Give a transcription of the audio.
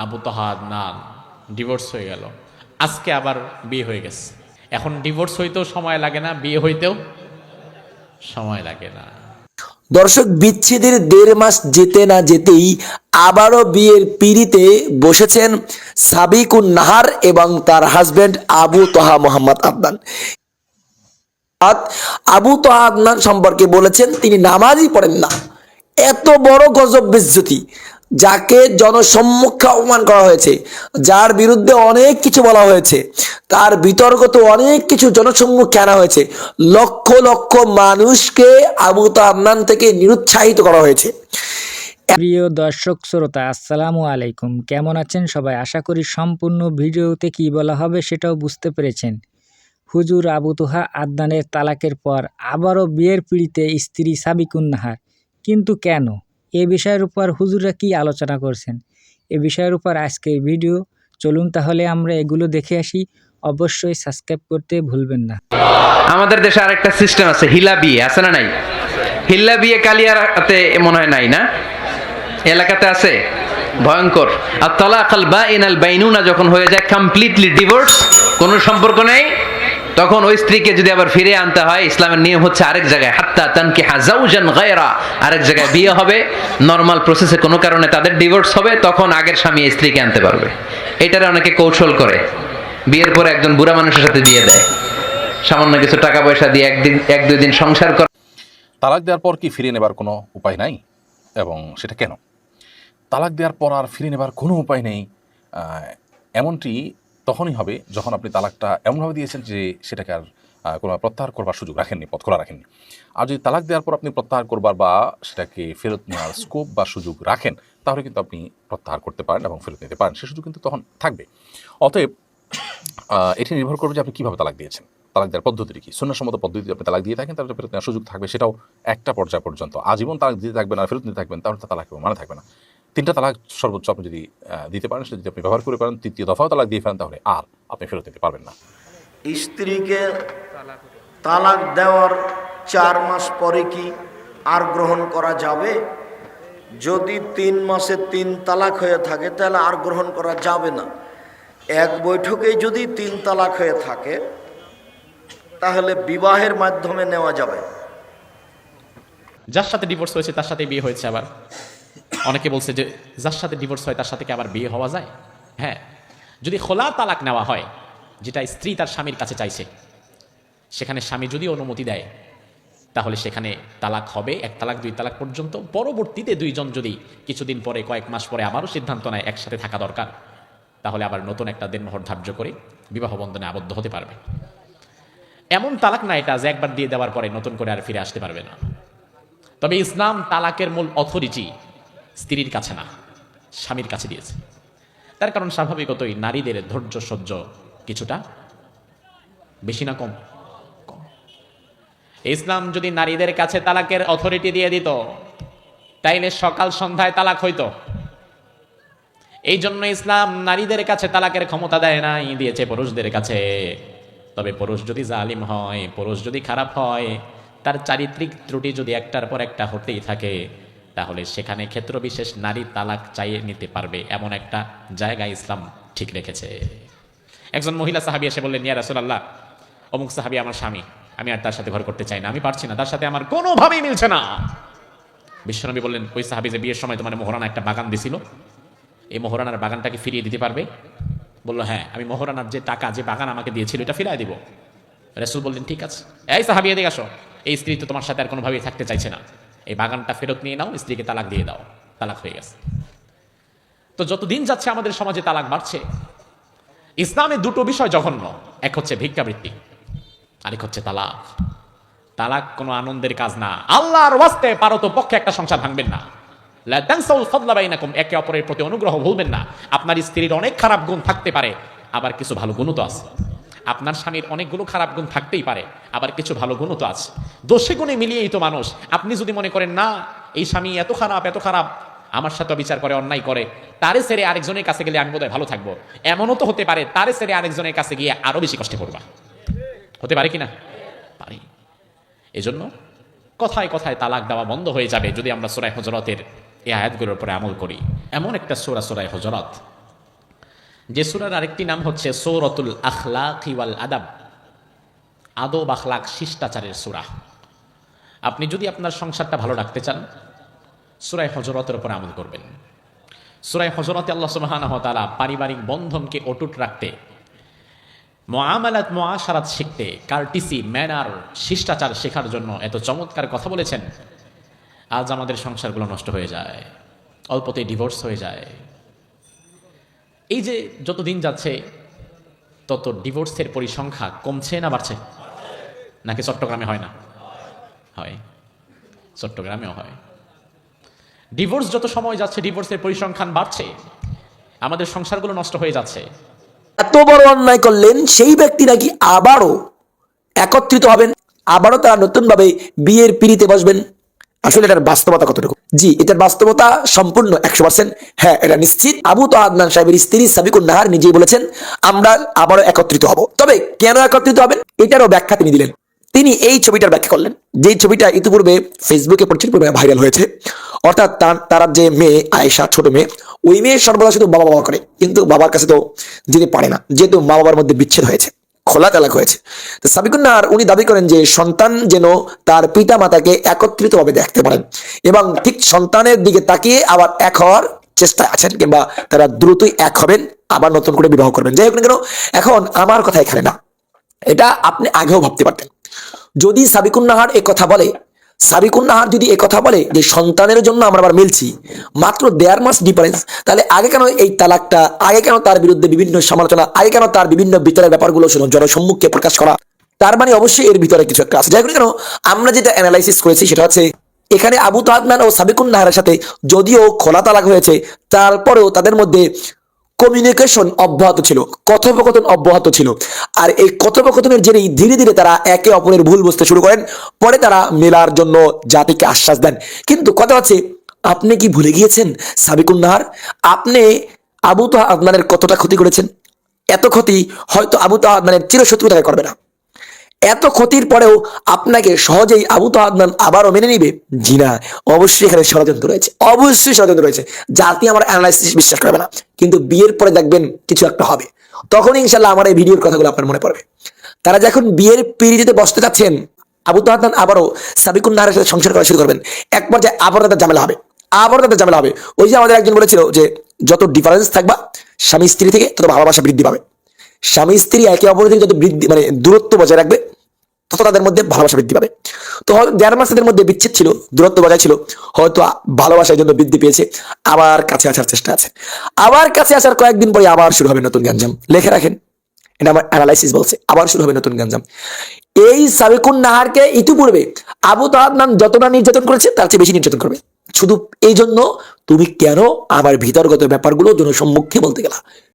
আবু তহাদ নান divorce হয়ে গেল। আজকে আবার বিয়ে হয়ে গেছে। এখন ডিভোর্স হইতেও সময় লাগে না, বিয়ে হইতেও সময় লাগে না। দর্শক, বিচ্ছেদের দেড় মাস যেতে না যেতেই আবারও বিয়ের পিড়িতে বসেছেন সাবিকুন নাহার এবং তার হাজবেন্ড আবু তোহা মোহাম্মদ আদনান। আবু তোহা আদনান সম্পর্কে বলেছেন, তিনি নামাজই পড়েন না। এত বড় গজব বিজ্জতি যাকে জনসম্মুখে অপমান করা হয়েছে, যার বিরুদ্ধে অনেক কিছু বলা হয়েছে, তার বিতর্কত অনেক কিছু জনসম্মুখে আনা হয়েছে। লক্ষ লক্ষ মানুষকে আবু তাবনান থেকে নিরুৎসাহিত করা হয়েছে। প্রিয় দর্শক শ্রোতা, আসসালামু আলাইকুম। কেমন আছেন সবাই? আশা করি সম্পূর্ণ ভিডিওতে কি বলা হবে সেটাও বুঝতে পেরেছেন। হুজুর আবু তুহা আদনানের তালাকের পর আবারও বিয়ের পিড়িতে স্ত্রী সাবিকুন নাহার কিন্তু কেন? এ বিষয়ের উপর হুজুররা কি আলোচনা করছেন? এ বিষয়ের উপর আজকের ভিডিও। চলুন তাহলে আমরা এগুলো দেখে আসি। অবশ্যই সাবস্ক্রাইব করতে ভুলবেন না। আমাদের দেশে আরেকটা সিস্টেম আছে হিলা বিয়ে আছে না নাই? হিল্লা বিয়ে কালিয়ারাতে মনে হয় নাই না? এলাকাতে আছে? ভয়ঙ্কর। আর তলাকাল বা ইনাল বাইনুনা যখন হয়ে যায় কমপ্লিটলি ডিভোর্স কোনো সম্পর্ক নেই। তখন ওই স্ত্রীকে যদি আবার ফিরে আনতে হয়, ইসলামের নিয়ম হচ্ছে আরেক জায়গায়, হাত্তা তানকি হাজাউজান গায়রা। আরেক জায়গায় বিয়ে হবে নর্মাল প্রসেসে কোনো কারণে তাদের ডিভোর্স হবে, তখন আগের স্বামী স্ত্রীকে আনতে পারবে। এটারে অনেকে কৌশল করে। বিয়ের পরে একজন বুড়া মানুষের সাথে বিয়ে দেয়। সামান্য কিছু টাকা পয়সা দিয়ে একদিন, এক দুই দিন সংসার করে তালাক দেওয়ার পর কি ফিরিয়ে নেবার কোনো উপায় নাই? এবং সেটা কেন? তালাক দেওয়ার পর আর ফিরিয়ে নেবার কোনো উপায় নেই। এমনটি তখনই হবে যখন আপনি তালাকটা এমনভাবে দিয়েছেন যে সেটাকে আর কোনো প্রত্যাহার করবার সুযোগ রাখেননি, পথ খোলা রাখেননি। আর যদি তালাক দেওয়ার পর আপনি প্রত্যাহার করবার বা সেটাকে ফেরত নেওয়ার স্কোপ বা সুযোগ রাখেন, তাহলে কিন্তু আপনি প্রত্যাহার করতে পারেন এবং ফেরত নিতে পারেন। সে সুযোগ কিন্তু তখন থাকবে। অতএব এটি নির্ভর করবে যে আপনি কীভাবে তালাক দিয়েছেন। তালাক দেওয়ার পদ্ধতিটি কি? সম্মত পদ্ধতি আপনি তালাক দিয়ে থাকেন তাহলে ফেরত নেওয়ার সুযোগ থাকবে, সেটাও একটা পর্যায় পর্যন্ত। আজীবন তালাক দিতে থাকবেন আর ফেরত নিতে থাকবেন, তাহলে তালাক মানে থাকবে না। তিনটা তালাক সর্বোচ্চ আপনি যদি দিতে পারেন সেটা যদি আপনি ব্যবহার করে পারেন তৃতীয় দফাও তালাক দিয়ে ফেলেন তাহলে আর আপনি ফেরত দিতে পারবেন না। স্ত্রীকে তালাক দেওয়ার চার মাস পরে কি আর গ্রহণ করা যাবে? যদি তিন মাসে তিন তালাক হয়ে থাকে তাহলে আর গ্রহণ করা যাবে না। এক বৈঠকে যদি তিন তালাক হয়ে থাকে তাহলে বিবাহের মাধ্যমে নেওয়া যাবে। যার সাথে ডিভোর্স হয়েছে তার সাথে বিয়ে হয়েছে আবার। অনেকে বলছে যে যার সাথে ডিভোর্স হয়, তার সাথে কি আবার বিয়ে হওয়া যায়? হ্যাঁ। যদি খোলা তালাক নেওয়া হয়, যেটা স্ত্রী তার স্বামীর কাছে চাইছে, সেখানে স্বামী যদি অনুমতি দেয়, তাহলে সেখানে তালাক হবে, এক তালাক, দুই তালাক পর্যন্ত। পরবর্তীতে দুইজন যদি কিছুদিন পরে, কয়েক মাস পরে আবারও সিদ্ধান্ত নেয়, একসাথে থাকা দরকার, তাহলে আবার নতুন একটা দেনমোহর ধার্য করে বিবাহ বন্ধনে আবদ্ধ হতে পারবে। এমন তালাক না এটা যে একবার দিয়ে দেওয়ার পরে নতুন করে আর ফিরে আসতে পারবে না। তবে ইসলাম তালাকের মূল অথরিটি স্ত্রীর কাছে না, স্বামীর কাছে দিয়েছে। তার কারণ স্বাভাবিকতই নারীদের ধৈর্য সহ্য কিছুটা বেশি না কম। ইসলাম যদি নারীদের কাছে তালাকের অথরিটি দিয়ে দিত, তাইলে সকাল সন্ধ্যায় তালাক হইতো। এই জন্য ইসলাম নারীদের কাছে তালাকের ক্ষমতা দেয় নাই, দিয়েছে পুরুষদের কাছে। তবে পুরুষ যদি জালিম হয়, পুরুষ যদি খারাপ হয়, তার চারিত্রিক ত্রুটি যদি একটার পর একটা হতেই থাকে তাহলে সেখানে ক্ষেত্র বিশেষ নারী তালাক চাইয়ে নিতে পারবে এমন একটা জায়গা ইসলাম ঠিক রেখেছে। একজন মহিলা সাহাবি এসে বললেন, ইয়া রাসূলুল্লাহ, অমুক সাহাবি আমার স্বামী, আমি আর তার সাথে ঘর করতে চাই না, আমি পারছি না, তার সাথে আমার কোনোভাবেই মিলছে না। বিশ্বনবী বললেন, ওই সাহাবি যে বিয়ের সময় তোমার মোহরানা একটা বাগান দিছিল, এই মোহরানার বাগানটাকে ফিরিয়ে দিতে পারবে? বলল হ্যাঁ আমি মোহরানার যে টাকা, যে বাগান আমাকে দিয়েছিল, এটা ফিরিয়ে দিব। রসুল বললেন, ঠিক আছে। এই সাহাবি, এদিকে আসো, এই স্ত্রী তো তোমার সাথে আর কোনোভাবেই থাকতে চাইছে না। এই বাগানটা ফেরত নিয়ে নাও, স্ত্রীকে তালাক দিয়ে দাও, তালাক হয়ে গেছে। তো যত দিন যাচ্ছে আমাদের সমাজে তালাক বাড়ছে, ইসলামে দুটো বিষয় জঘন্য, এক হচ্ছে ভিক্ষাবৃত্তি, আরেক হচ্ছে তালাক। তালাক কোনো আনন্দের কাজ না। আল্লাহর ওয়াস্তে পারত পক্ষে একটা সংসার ভাঙবেন না। একে অপরের প্রতি অনুগ্রহ ভুলবেন না। আপনার স্ত্রীর অনেক খারাপ গুণ থাকতে পারে, আবার কিছু ভালো গুণও তো আছে। আপনার স্বামীর অনেকগুলো খারাপ গুণ থাকতেই পারে, আবার কিছু ভালো গুণও তো আছে। দোষে গুণে মিলিয়েই তো মানুষ। আপনি যদি মনে করেন, না, এই স্বামী এত খারাপ এত খারাপ, আমার সাথে বিচার করে, অন্যায় করে, তারে সেরে আরেকজনের কাছে গেলে আমি বোধহয় ভালো থাকব। এমনও তো হতে পারে, তারে সেরে আরেকজনের কাছে গিয়ে আরও বেশি কষ্টে পড়বা। হতে পারে কি না পারি। এজন্য কথায় কথায় তালাক দেওয়া বন্ধ হয়ে যাবে যদি আমরা সোরাই হজরতের এই আয়াতগুলোর উপরে আমল করি। এমন একটা সোরা সোরাই হজরত যে সুরার আরেকটি নাম হচ্ছে সৌরতুল আখলাক ওয়াল আদাব। আদব, আখলাক, শিষ্টাচারের সুরা। আপনি যদি আপনার সংসারটা ভালো রাখতে চান, সুরায় হজরতের ওপর আমল করবেন। সুরায় হজরতে আল্লাহ সুবাহানহ তালা পারিবারিক বন্ধনকে অটুট রাখতে মোয়ামালাত মোয়াশারাত শিখতে, কার্টিসি, ম্যানার, শিষ্টাচার শেখার জন্য এত চমৎকার কথা বলেছেন, আজ আমাদের সংসারগুলো নষ্ট হয়ে যায়, অল্পতেই ডিভোর্স হয়ে যায়। এই যে যত দিন যাচ্ছে, তত ডিভোর্সের পরিসংখ্যা কমছে না বাড়ছে? নাকি চট্টগ্রামে হয় না? হয়। চট্টগ্রামেও হয়। ডিভোর্স যত সময় যাচ্ছে ডিভোর্সের পরিসংখ্যান বাড়ছে, আমাদের সংসারগুলো নষ্ট হয়ে যাচ্ছে। এত বড় অন্যায় করলেন, সেই ব্যক্তি নাকি আবারও একত্রিত হবেন, আবারও তারা নতুনভাবে বিয়ের পিড়িতে বসবেন। আসলে এটার বাস্তবতা কতটুকু? জি, এটার বাস্তবতা সম্পূর্ণ একশো পার্সেন্ট হ্যাঁ এটা নিশ্চিত। আবু তো আদনান সাহেবের স্ত্রী সাবিকুন নাহার নিজেই বলেছেন, আমরা আবারও একত্রিত হব। তবে কেন একত্রিত হবেন? এটারও ব্যাখ্যা তিনি দিলেন। তিনি এই ছবিটার ব্যাখ্যা করলেন, যেই ছবিটা ইতিপূর্বে ফেসবুকে প্রচুর পরিমাণে ভাইরাল হয়েছে। অর্থাৎ তার তার যে মেয়ে, আয়েশা, ছোট মেয়ে, ওই মেয়ে সর্বদা শুধু বাবা বাবা করে, কিন্তু বাবার কাছে তো যেতে পারে না, যেহেতু মা বাবার মধ্যে বিচ্ছেদ হয়েছে। খোলা তালাক হয়েছে। তো সাবিকুন্নার উনি দাবি করেন যে সন্তান যেন তার পিতা মাতাকে একত্রিতভাবে দেখতে পারেন এবং ঠিক সন্তানের দিকে তাকিয়ে আবার এক হওয়ার চেষ্টায় আছেন কিংবা তারা দ্রুতই এক হবেন, আবার নতুন করে বিবাহ করবেন। যাই হোক না কেন, এখন আমার কথা এখানে না। এটা আপনি আগেও ভাবতে পারতেন। যদি সাবিকুন্নাহার এ কথা বলে সাবিকুন নাহার যদি কথা বলে যে সন্তানের জন্য আমরা আবার মিলছি, মাত্র দেড় মাস ডিফারেন্স তাহলে আগে কেন এই তালাকটা, আগে কেন তার বিরুদ্ধে বিভিন্ন সমালোচনা, আগে কেন তার বিভিন্ন বিচারের ব্যাপারগুলো শুনো, জনসম্মুখে প্রকাশ করা? তার মানে অবশ্যই এর ভিতরে কিছু একটা আছে। যাই কেন, আমরা যেটা অ্যানালাইসিস করেছি সেটা হচ্ছে, এখানে আবু তাহমান ও সাবিকুন নাহারের সাথে যদিও খোলা তালাক হয়েছে, তারপরেও তাদের মধ্যে কমিউনিকেশন অব্যাহত ছিল, কথোপকথন অব্যাহত ছিল। আর এই কথোপকথনের জেরেই ধীরে ধীরে তারা একে অপরের ভুল বুঝতে শুরু করেন, পরে তারা মেলার জন্য জাতিকে আশ্বাস দেন। কিন্তু কথা হচ্ছে, আপনি কি ভুলে গিয়েছেন, সাবিকুন নাহার? আপনি আবু তো আপনাদের কতটা ক্ষতি করেছেন? এত ক্ষতি হয়তো আবু তো আপনাদের চিরশত্রু তাকে করবে না। এত ক্ষতির পরেও আপনাকে সহজেই আবু তো আদনান আবারও মেনে নিবে? জি না। অবশ্যই এখানে ষড়যন্ত্র রয়েছে। অবশ্যই ষড়যন্ত্র রয়েছে। জাতি আমার অ্যানালাইসিস বিশ্বাস করবে না। কিন্তু বিয়ের পরে দেখবেন কিছু একটা হবে। তখন ইনশাল্লাহ আমার এই ভিডিওর কথাগুলো আপনার মনে পড়বে। তারা যখন বিয়ের পিড়িতে বসতে যাচ্ছেন, আবু তো আদনান আবারও সাবিকুন নাহারের সাথে সংসার করা শুরু করবেন। এক পর্যায়ে আবার তাদের ঝামেলা হবে। আবার তাদের ঝামেলা হবে। ওই যে আমাদের একজন বলেছিল যে, যত ডিফারেন্স থাকবা, স্বামী স্ত্রী থেকে তত ভালোবাসা বৃদ্ধি পাবে। স্বামী স্ত্রী একে অপরের থেকে যত বৃদ্ধি মানে দূরত্ব বজায় রাখবে তত তাদের মধ্যে ভালোবাসা বৃদ্ধি পাবে। তো দেড় মাসের মধ্যে বিচ্ছেদ ছিল, দূরত্ব বজায় ছিল, হয়তো ভালোবাসার জন্য বৃদ্ধি পেয়েছে, আবার কাছে আসার চেষ্টা আছে। আবার কাছে আসার কয়েকদিন পরে আবার শুরু হবে নতুন গ্যাঞ্জাম। লেখে রাখেন, এটা আমার অ্যানালাইসিস বলছে, আবার শুরু হবে নতুন এই সাবিকুন নাহারকে ইতিপূর্বে আবু তাহাদনান যতটা নির্যাতন করেছে, তার চেয়ে বেশি নির্যাতন করবে। শুধু এই জন্য তুমি কেন আমার ভিতরগত ব্যাপারগুলো জনসম্মুখে বলতে গেলা?